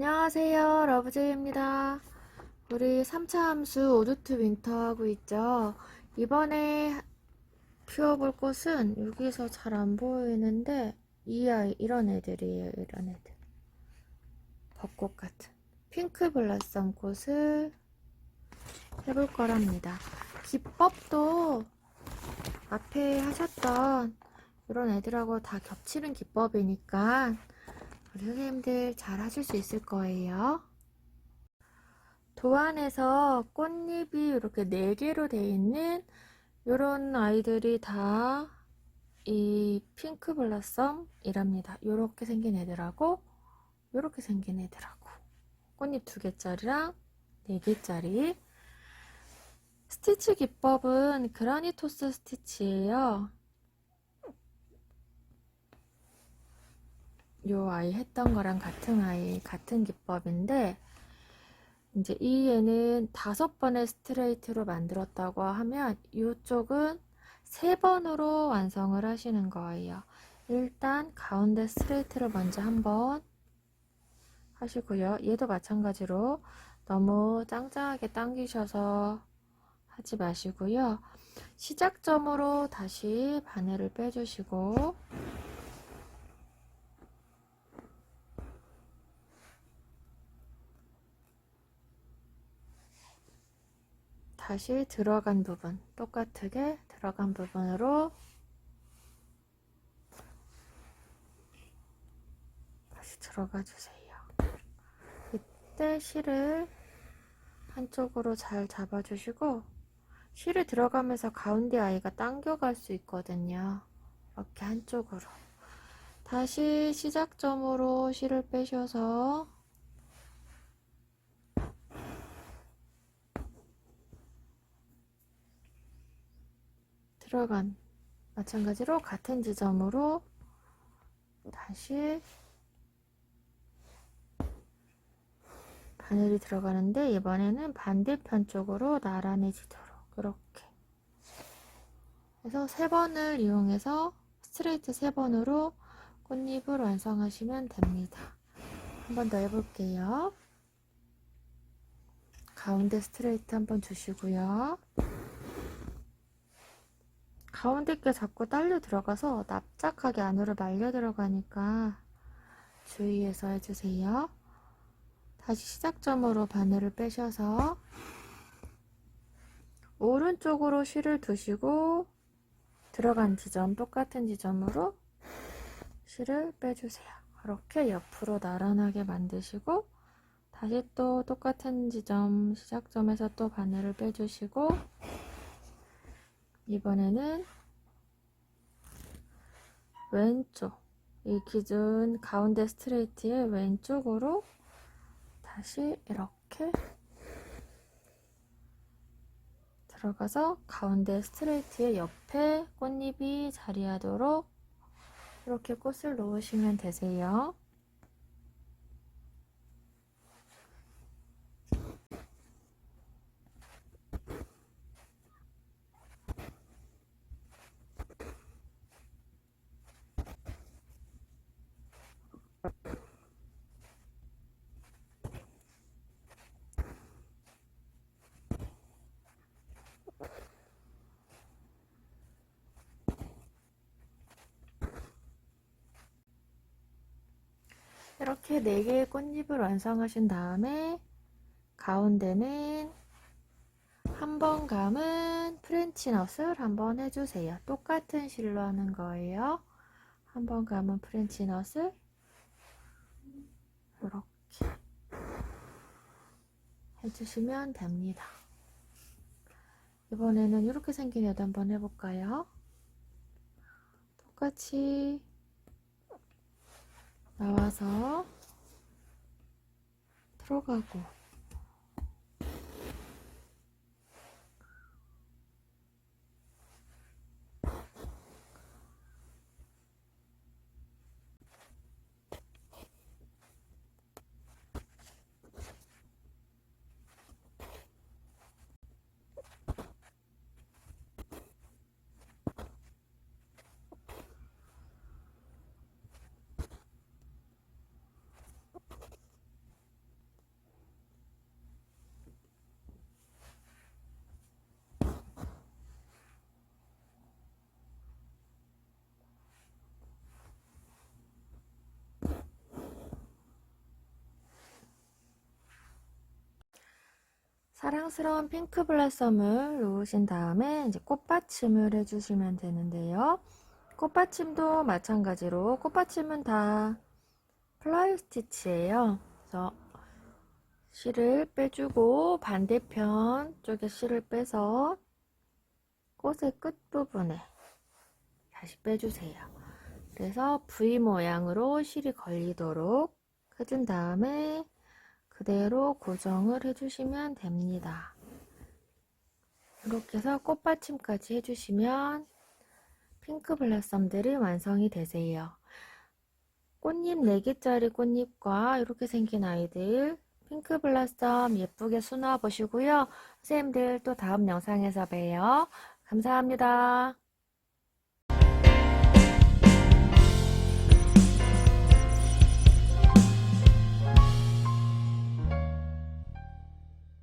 안녕하세요. 러브제이입니다. 우리 3차 함수 오두투 윈터 하고 있죠. 이번에 피워볼 꽃은 여기서 잘 안 보이는데 이 아이 이런 애들이에요. 이런 애들. 벚꽃 같은 핑크 블라썸 꽃을 해볼 거랍니다. 기법도 앞에 하셨던 이런 애들하고 다 겹치는 기법이니까 우리 선생님들 잘 하실 수 있을 거예요. 도안에서 꽃잎이 이렇게 4개로 되어 있는 이런 아이들이 다 이 핑크 블라썸이랍니다. 이렇게 생긴 애들하고 이렇게 생긴 애들하고 꽃잎 2개짜리랑 4개짜리 스티치 기법은 그라니토스 스티치예요. 요 아이 했던 거랑 같은 아이 같은 기법인데 이제 이 애는 다섯 번의 스트레이트로 만들었다고 하면 이쪽은 세 번으로 완성을 하시는 거예요. 일단 가운데 스트레이트를 먼저 한번 하시고요. 얘도 마찬가지로 너무 짱짱하게 당기셔서 하지 마시고요. 시작점으로 다시 바늘을 빼주시고 다시 들어간 부분 똑같게 들어간 부분으로 다시 들어가 주세요. 이때 실을 한쪽으로 잘 잡아 주시고 실을 들어가면서 가운데 아이가 당겨갈 수 있거든요. 이렇게 한쪽으로 다시 시작점으로 실을 빼셔서 들어간 마찬가지로 같은 지점으로 다시 바늘이 들어가는데 이번에는 반대편 쪽으로 나란해지도록 이렇게 그래서 세 번을 이용해서 스트레이트 세 번으로 꽃잎을 완성하시면 됩니다. 한 번 더 해볼게요. 가운데 스트레이트 한번 주시고요. 가운데 게 자꾸 딸려 들어가서 납작하게 안으로 말려 들어가니까 주의해서 해주세요. 다시 시작점으로 바늘을 빼셔서 오른쪽으로 실을 두시고 들어간 지점 똑같은 지점으로 실을 빼주세요. 이렇게 옆으로 나란하게 만드시고 다시 또 똑같은 지점 시작점에서 또 바늘을 빼주시고 이번에는 왼쪽 이 기준 가운데 스트레이트의 왼쪽으로 다시 이렇게 들어가서 가운데 스트레이트의 옆에 꽃잎이 자리하도록 이렇게 꽃을 놓으시면 되세요. 이렇게 4개의 꽃잎을 완성하신 다음에 가운데는 한 번 감은 프렌치넛을 한번 해주세요. 똑같은 실로 하는 거예요. 한 번 감은 프렌치넛을 이렇게 해주시면 됩니다. 이번에는 이렇게 생긴 애도 한번 해볼까요? 똑같이 나와서 들어가고 사랑스러운 핑크 블라썸을 놓으신 다음에 이제 꽃받침을 해주시면 되는데요. 꽃받침도 마찬가지로 꽃받침은 다 플라이 스티치예요. 그래서 실을 빼주고 반대편 쪽에 실을 빼서 꽃의 끝부분에 다시 빼주세요. 그래서 V 모양으로 실이 걸리도록 해준 다음에 그대로 고정을 해주시면 됩니다. 이렇게 해서 꽃받침까지 해주시면 핑크 블라썸들이 완성이 되세요. 꽃잎 4개짜리 꽃잎과 이렇게 생긴 아이들 핑크 블라썸 예쁘게 수놓아 보시고요. 선생님들 또 다음 영상에서 봬요. 감사합니다.